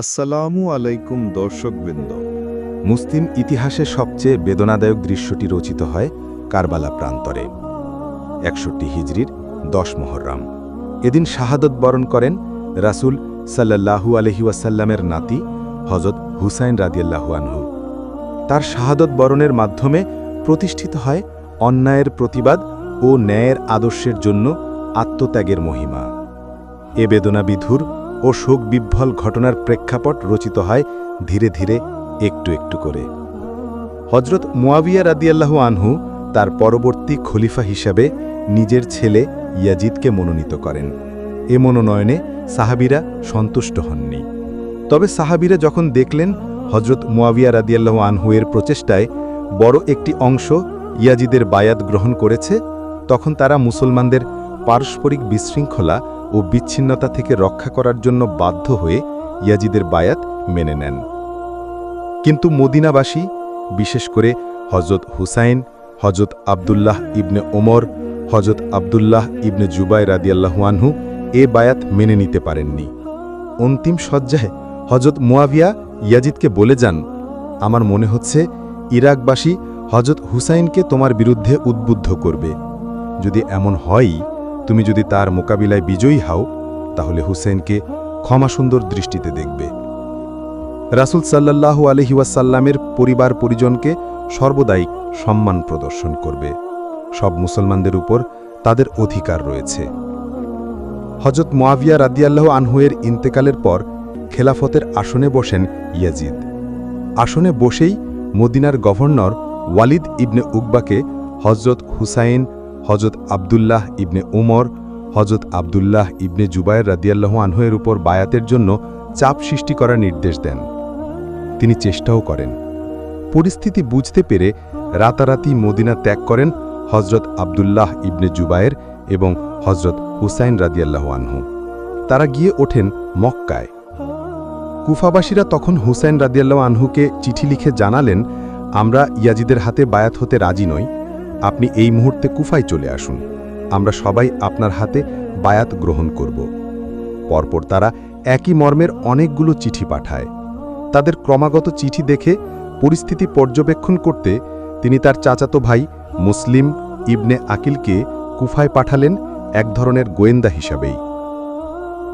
আসসালামু আলাইকুম দর্শকবৃন্দ। মুসলিম ইতিহাসে সবচেয়ে বেদনাদায়ক দৃশ্যটি রচিত হয় কারবালা প্রান্তরে, একষট্টি হিজরির দশ মহররাম এদিন শাহাদত বরণ করেন রাসূল সাল্লাল্লাহু আলহি ওয়াসাল্লামের নাতি হজরত হুসাইন রাদিয়াল্লাহু আনহু। তার শাহাদত বরণের মাধ্যমে প্রতিষ্ঠিত হয় অন্যায়ের প্রতিবাদ ও ন্যায়ের আদর্শের জন্য আত্মত্যাগের মহিমা। এ বেদনা বিধুর ও শোক বিভ্বল ঘটনার প্রেক্ষাপট রচিত হয় ধীরে ধীরে একটু একটু করে। হজরত মুয়াবিয়া রাদিয়াল্লাহু আনহু তার পরবর্তী খলিফা হিসাবে নিজের ছেলে ইয়াজিদকে মনোনীত করেন। এ মনোনয়নে সাহাবিরা সন্তুষ্ট হননি। তবে সাহাবিরা যখন দেখলেন হজরত মুয়াবিয়া রাদিয়াল্লাহু আনহু এর প্রচেষ্টায় বড় একটি অংশ ইয়াজিদের বায়াত গ্রহণ করেছে, তখন তারা মুসলমানদের পারস্পরিক বিশৃঙ্খলা ও বিচ্ছিন্নতা থেকে রক্ষা করার জন্য বাধ্য হয়ে ইয়াজিদের বায়াত মেনে নেন। কিন্তু মদিনাবাসী, বিশেষ করে হজরত হুসাইন হজরত আবদুল্লাহ ইবনে ওমর হজরত আবদুল্লাহ ইবনে জুবাই রাদিয়াল্লাহুয়ানহু এ বায়াত মেনে নিতে পারেননি। অন্তিম সজ্জায় হজরত মুয়াবিয়া ইয়াজিদকে বলে যান, আমার মনে হচ্ছে ইরাকবাসী হজরত হুসাইনকে তোমার বিরুদ্ধে উদ্বুদ্ধ করবে। যদি এমন হয় তুমি যদি তার মোকাবিলায় বিজয়ী হও, তাহলে হুসেনকে ক্ষমা সুন্দর দৃষ্টিতে দেখবে। রাসুল সাল্লাল্লাহু আলহি ওয়াসাল্লামের পরিবার পরিজনকে সর্বদাই সম্মান প্রদর্শন করবে। সব মুসলমানদের উপর তাদের অধিকার রয়েছে। হজরত মোয়াবিয়া রাদিয়াল্লাহ আনহুয়ের ইন্তেকালের পর খেলাফতের আসনে বসেন ইয়াজিদ। আসনে বসেই মদিনার গভর্নর ওয়ালিদ ইবনে উকবাকে হজরত হুসাইন হজরত আবদুল্লাহ ইবনে উমর হজরত আবদুল্লাহ ইবনে জুবায়ের রাদিয়াল্লাহ আনহুয়ের উপর বায়াতের জন্য চাপ সৃষ্টি করার নির্দেশ দেন। তিনি চেষ্টাও করেন। পরিস্থিতি বুঝতে পেরে রাতারাতি মদিনা ত্যাগ করেন হজরত আবদুল্লাহ ইবনে জুবায়ের এবং হজরত হুসাইন রাদিয়াল্লাহ আনহু। তারা গিয়ে ওঠেন মক্কায়। কুফাবাসীরা তখন হুসাইন রাদিয়াল্লাহ আনহুকে চিঠি লিখে জানালেন, আমরা ইয়াজিদের হাতে বায়াত হতে রাজি নই। আপনি এই মুহূর্তে কুফায় চলে আসুন। আমরা সবাই আপনার হাতে বায়াত গ্রহণ করব। পরপর তারা একই মর্মের অনেকগুলো চিঠি পাঠায়। তাদের ক্রমাগত চিঠি দেখে পরিস্থিতি পর্যবেক্ষণ করতে তিনি তার চাচাতো ভাই মুসলিম ইবনে আকিলকে কুফায় পাঠালেন এক ধরনের গোয়েন্দা হিসাবেই।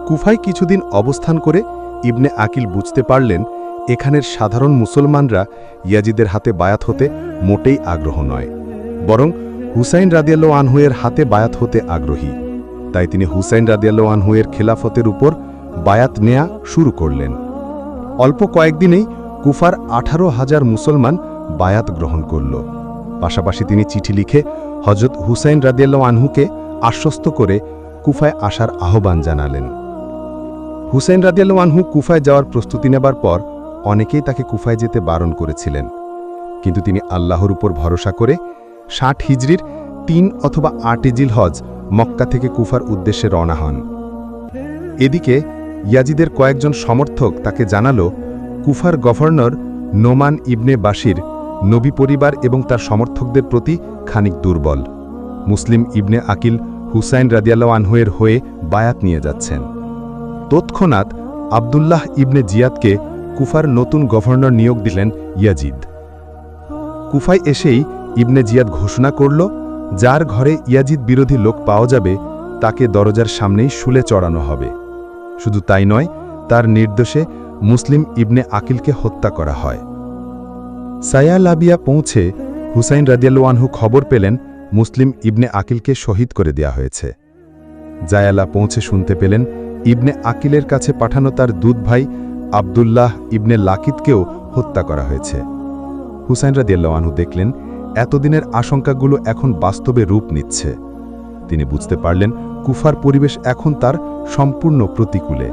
কুফায় কিছুদিন অবস্থান করে ইবনে আকিল বুঝতে পারলেন, এখানের সাধারণ মুসলমানরা ইয়াজিদের হাতে বায়াত হতে মোটেই আগ্রহ নয়। বরং হুসাইন রাদিয়াল্লো আনহুয়ের হাতে বায়াত হতে আগ্রহী। তাই তিনি হুসাইন রাদিয়াল্লো আনহুয়ের খেলাফতের উপর বায়াত নেয়া শুরু করলেন। অল্প কয়েকদিনেই কুফার আঠারো হাজার মুসলমান বায়াত গ্রহণ করল। পাশাপাশি তিনি চিঠি লিখে হজরত হুসাইন রাদিয়াল্লো আনহুকে আশ্বস্ত করে কুফায় আসার আহ্বান জানালেন। হুসাইন রাদিয়াল্লো আনহু কুফায় যাওয়ার প্রস্তুতি নেবার পর অনেকেই তাকে কুফায় যেতে বারণ করেছিলেন। কিন্তু তিনি আল্লাহর উপর ভরসা করে ষাট হিজড়ির তিন অথবা আট ইজিল হজ মক্কা থেকে কুফার উদ্দেশ্যে রওনা হন। এদিকে ইয়াজিদের কয়েকজন সমর্থক তাকে জানালো, কুফার গভর্নর নোমান ইবনে বাসির নবী পরিবার এবং তার সমর্থকদের প্রতি খানিক দুর্বল। মুসলিম ইবনে আকিল হুসাইন রাদিয়াল্লা আনহুয়ের হয়ে বায়াত নিয়ে যাচ্ছেন। তৎক্ষণাৎ আবদুল্লাহ ইবনে জিয়াদকে কুফার নতুন গভর্নর নিয়োগ দিলেন ইয়াজিদ। কুফায় এসেই ইবনে জিয়াদ ঘোষণা করল, যার ঘরে ইয়াজিদ বিরোধী লোক পাওয়া যাবে, তাকে দরজার সামনেই শুলে চড়ানো হবে। শুধু তাই নয়, তার নির্দোষে মুসলিম ইবনে আকিলকে হত্যা করা হয়। সায়া লাবিয়া পৌঁছে হুসাইন রাদিয়ালওয়ানহু খবর পেলেন, মুসলিম ইবনে আকিলকে শহীদ করে দেয়া হয়েছে। জায়ালা পৌঁছে শুনতে পেলেন, ইবনে আকিলের কাছে পাঠানো তার দুধ ভাই আবদুল্লাহ ইবনে লাকিদকেও হত্যা করা হয়েছে। হুসাইন রাদিয়াল্লাওয়ানহু দেখলেন এতদিনের আশঙ্কাগুলো এখন বাস্তবে রূপ নিচ্ছে। তিনি বুঝতে পারলেন, কুফার পরিবেশ এখন তার সম্পূর্ণ প্রতিকূলে।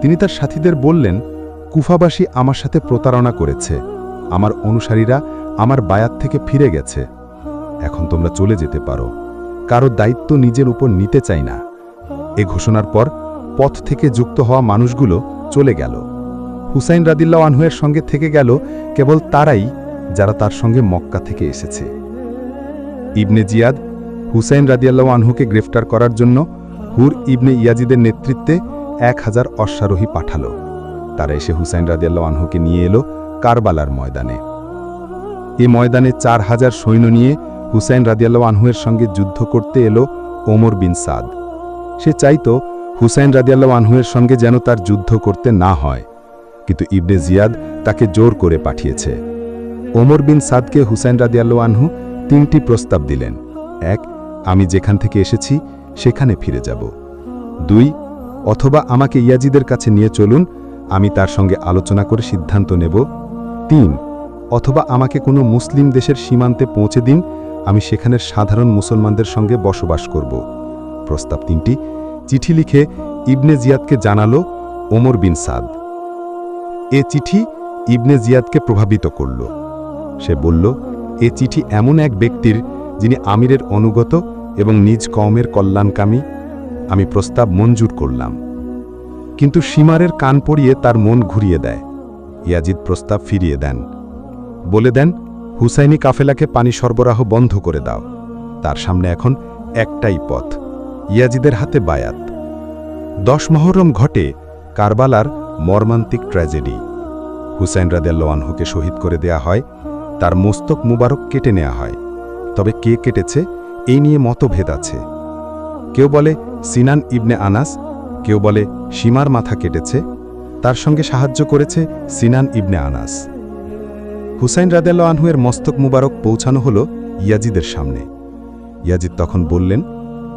তিনি তার সাথীদের বললেন, কুফাবাসী আমার সাথে প্রতারণা করেছে। আমার অনুসারীরা আমার বায়াত থেকে ফিরে গেছে। এখন তোমরা চলে যেতে পারো। কারও দায়িত্ব নিজের উপর নিতে চাই না। এ ঘোষণার পর পথ থেকে যুক্ত হওয়া মানুষগুলো চলে গেল। হুসাইন রাদিল্লা আনহুয়ের সঙ্গে থেকে গেল, কেবল তারাই যারা তার সঙ্গে মক্কা থেকে এসেছে। ইবনে জিয়াদ হুসাইন রাদিয়াল্লাহ আনহুকে গ্রেফতার করার জন্য হুর ইবনে ইয়াজিদের নেতৃত্বে এক হাজার অশ্বারোহী পাঠাল। তারা এসে হুসাইন রাদিয়াল্লাহ আনহুকে নিয়ে এলো কারবালার ময়দানে। এ ময়দানে চার হাজার সৈন্য নিয়ে হুসাইন রাদিয়াল্লাহ আনহুয়ের সঙ্গে যুদ্ধ করতে এলো ওমর বিন সাদ। সে চাইতো হুসাইন রাদিয়াল্লাহ আনহুয়ের সঙ্গে যেন তার যুদ্ধ করতে না হয়, কিন্তু ইবনে জিয়াদ তাকে জোর করে পাঠিয়েছে। ওমর বিন সাদকে হুসাইন রাদিয়াল্লাহ আনহু তিনটি প্রস্তাব দিলেন। এক, আমি যেখান থেকে এসেছি, সেখানে ফিরে যাব। দুই, অথবা আমাকে ইয়াজিদের কাছে নিয়ে চলুন, আমি তার সঙ্গে আলোচনা করে সিদ্ধান্ত নেব। তিন, অথবা আমাকে কোনো মুসলিম দেশের সীমান্তে পৌঁছে দিন, আমি সেখানের সাধারণ মুসলমানদের সঙ্গে বসবাস করব। প্রস্তাব তিনটি, চিঠি লিখে ইবনে জিয়াদকে জানালো ওমর বিন সাদ। এ চিঠি ইবনে জিয়াদকে প্রভাবিত করল। সে বলল, এ চিঠি এমন এক ব্যক্তির যিনি আমিরের অনুগত এবং নিজ কওমের কল্যাণকামী। আমি প্রস্তাব মঞ্জুর করলাম। কিন্তু সীমারের কান পড়িয়ে তার মন ঘুরিয়ে দেয়। ইয়াজিদ প্রস্তাব ফিরিয়ে দেন। বলে দেন, হুসাইনি কাফেলাকে পানি সরবরাহ বন্ধ করে দাও। তার সামনে এখন একটাই পথ, ইয়াজিদের হাতে বায়াত। দশ মহরম ঘটে কারবালার মর্মান্তিক ট্র্যাজেডি। হুসাইন রাদেল্লোয়ানহুকে শহীদ করে দেয়া হয় তার মস্তক মুবারক কেটে নেওয়া হয়। তবে কে কেটেছে, এই নিয়ে মতভেদ আছে। কেউ বলে সিনান ইবনে আনাস, কেউ বলে সীমার মাথা কেটেছে, তার সঙ্গে সাহায্য করেছে সিনান ইবনে আনাস। হুসাইন রাদেল আনহুয়ের মস্তক মুবারক পৌঁছানো হল ইয়াজিদের সামনে। ইয়াজিদ তখন বললেন,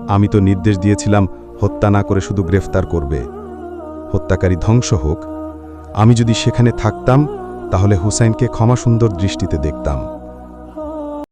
আমি তো নির্দেশ দিয়েছিলাম হত্যা না করে শুধু গ্রেফতার করবে। হত্যাকারী ধ্বংস হোক। আমি যদি সেখানে থাকতাম তাহলে হুসাইনকে ক্ষমা সুন্দর দৃষ্টিতে দেখতাম।